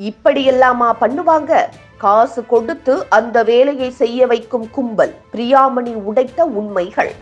இப்படியெல்லாமா பண்ணுவாங்க? காசு கொடுத்து அந்த வேலையை செய்ய வைக்கும் கும்பல் பிரியாமணி உடைத்த உண்மைகள்.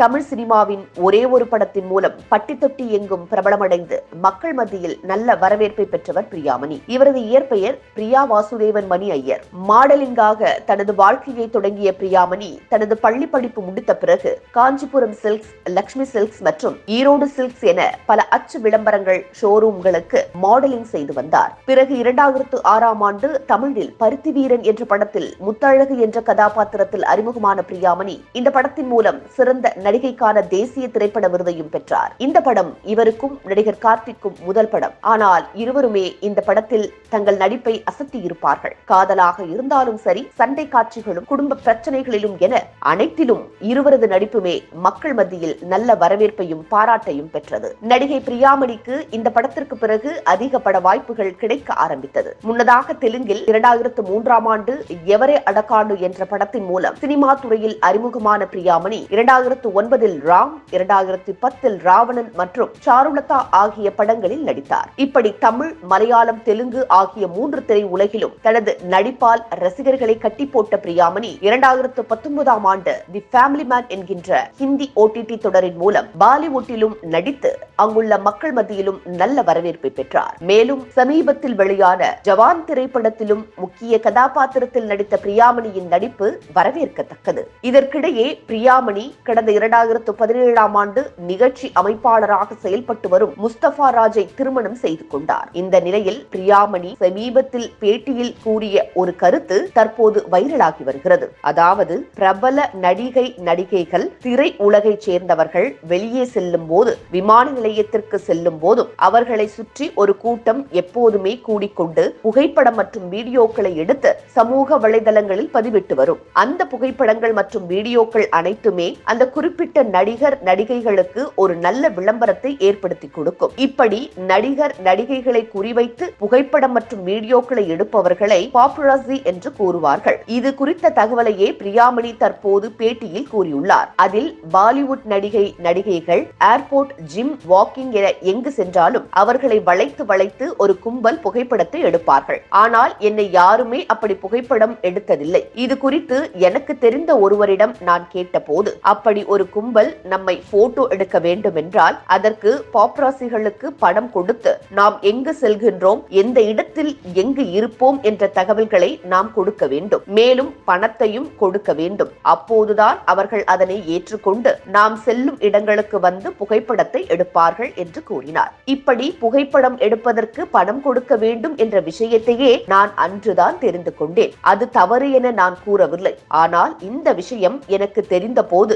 தமிழ் சினிமாவின் ஒரே ஒரு படத்தின் மூலம் பட்டி தொட்டி எங்கும் பிரபலமடைந்து மக்கள் மத்தியில் நல்ல வரவேற்பை பெற்றவர் பிரியாமணி. இவரது இயற்பெயர் பிரியா வாசுதேவன் மணி ஐயர். மாடலிங்காக தனது வாழ்க்கையை தொடங்கிய பிரியாமணி தனது பள்ளி படிப்பு முடித்த பிறகு காஞ்சிபுரம் சில்க்ஸ் லக்ஷ்மி சில்க்ஸ் மற்றும் ஈரோடு சில்க்ஸ் என பல அச்சு விளம்பரங்கள் ஷோரூம்களுக்கு மாடலிங் செய்து வந்தார். பிறகு இரண்டாயிரத்து ஆறாம் ஆண்டு தமிழில் பருத்தி வீரன் என்ற படத்தில் முத்தழகு என்ற கதாபாத்திரத்தில் அறிமுகமான பிரியாமணி இந்த படத்தின் மூலம் சிறந்த நடிகைக்கான தேசிய திரைப்பட விருதையும் பெற்றார். இந்த படம் இவருக்கும் நடிகர் கார்த்திக்கும் முதல் படம். ஆனால் இருவருமே இந்த படத்தில் தங்கள் நடிப்பை அசத்தி இருப்பார்கள். காதலாக இருந்தாலும் சரி சண்டை காட்சிகளும் குடும்ப பிரச்சனைகளிலும் என அனைத்திலும் இருவரது நடிப்புமே மக்கள் மத்தியில் நல்ல வரவேற்பையும் பாராட்டையும் பெற்றது. நடிகை பிரியாமணிக்கு இந்த படத்திற்கு பிறகு அதிக பட வாய்ப்புகள் கிடைக்க ஆரம்பித்தது. முன்னதாக தெலுங்கில் இரண்டாயிரத்து மூன்றாம் ஆண்டு எவரே அடக்காண்டு என்ற படத்தின் மூலம் சினிமா துறையில் அறிமுகமான பிரியாமணி இரண்டாயிரத்து ஒன்பதில் ராம் இரண்டாயிரத்தி பத்தில் ராவணன் மற்றும் சாருலதா ஆகிய படங்களில் நடித்தார். இப்படி தமிழ் மலையாளம் தெலுங்கு ஆகிய மூன்று திரை உலகிலும் தனது நடிப்பால் ரசிகர்களை கட்டி போட்ட பிரியாமணி இரண்டாயிரத்து பத்தொன்பதாம் ஆண்டு தி ஃபேமிலி மேன் என்கின்ற ஹிந்தி ஓடிடி தொடரின் மூலம் பாலிவுட்டிலும் நடித்து அங்குள்ள மக்கள் மத்தியிலும் நல்ல வரவேற்பை பெற்றார். மேலும் சமீபத்தில் வெளியான ஜவான் திரைப்படத்திலும் முக்கிய கதாபாத்திரத்தில் நடித்த பிரியாமணியின் நடிப்பு வரவேற்கத்தக்கது. இதற்கிடையே பிரியாமணி கடந்த இரண்டு இரண்டாயிரத்து பதினேழாம் ஆண்டு நிகழ்ச்சி அமைப்பாளராக செயல்பட்டு வரும் முஸ்தபா ராஜை திருமணம் செய்து கொண்டார். இந்த நிலையில் பிரியாமணி சமீபத்தில் பேட்டியில் கூறிய ஒரு கருத்து தற்போது வைரலாகி வருகிறது. அதாவது பிரபல நடிகை நடிகைகள் திரை உலகை சேர்ந்தவர்கள் வெளியே செல்லும் போது விமான நிலையத்திற்கு செல்லும் போதும் அவர்களை சுற்றி ஒரு கூட்டம் எப்போதுமே கூடிக்கொண்டு புகைப்படம் மற்றும் வீடியோக்களை எடுத்து சமூக வலைதளங்களில் பதிவிட்டு வரும். அந்த புகைப்படங்கள் மற்றும் வீடியோக்கள் அனைத்துமே அந்த குறிப்பிட்ட நடிகர் நடிகைகளுக்கு ஒரு நல்ல விளம்பரத்தை ஏற்படுத்தி கொடுக்கும். இப்படி நடிகர் நடிகைகளை குறிவைத்து புகைப்படம் மற்றும் வீடியோக்களை எடுப்பவர்களை பாப்புலசி என்று கூறுவார்கள். இது குறித்த தகவலையே பிரியாமணி தற்போது பேட்டியில் கூறியுள்ளார். அதில் பாலிவுட் நடிகை நடிகைகள் ஏர்போர்ட் ஜிம் வாக்கிங் என எங்கு சென்றாலும் அவர்களை வளைத்து வளைத்து ஒரு கும்பல் புகைப்படத்தை எடுப்பார்கள். ஆனால் என்னை யாருமே அப்படி புகைப்படம் எடுத்ததில்லை. இது குறித்து எனக்கு தெரிந்த ஒருவரிடம் நான் கேட்டபோது அப்படி ஒரு கும்பல் நம்மை போட்டோ எடுக்க வேண்டும் என்றால் அதற்கு பாப்ராசிகளுக்கு பணம் கொடுத்து நாம் எங்கு செல்கின்றோம் எந்த இடத்தில் எங்கு இருப்போம் என்ற தகவல்களை நாம் கொடுக்க வேண்டும். மேலும் பணத்தையும் கொடுக்க வேண்டும். அப்போதுதான் அவர்கள் அதனை ஏற்றுக்கொண்டு நாம் செல்லும் இடங்களுக்கு வந்து புகைப்படத்தை எடுப்பார்கள் என்று கூறினார். இப்படி புகைப்படம் எடுப்பதற்கு பணம் கொடுக்க வேண்டும் என்ற விஷயத்தையே நான் அன்றுதான் தெரிந்து கொண்டேன். அது தவறு என நான் கூறவில்லை. ஆனால் இந்த விஷயம் எனக்கு தெரிந்த போது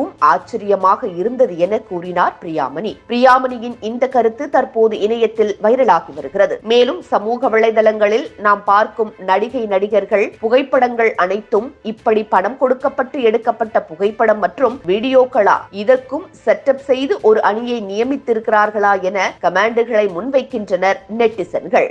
மிகவும் ஆச்சரியமாக இருந்தது என கூறினார் பிரியாமணி. பிரியாமணியின் இந்த கருத்து தற்போது இணையத்தில் வைரலாகி வருகிறது. மேலும் சமூக வலைதளங்களில் நாம் பார்க்கும் நடிகை நடிகர்கள் புகைப்படங்கள் அனைத்தும் இப்படி பணம் கொடுக்கப்பட்டு எடுக்கப்பட்ட புகைப்படம் மற்றும் வீடியோக்களா? இதற்கும் செட்டப் செய்து ஒரு அணியை நியமித்திருக்கிறார்களா என கமாண்டுகளை முன்வைக்கின்றனர் நெட்டிசன்கள்.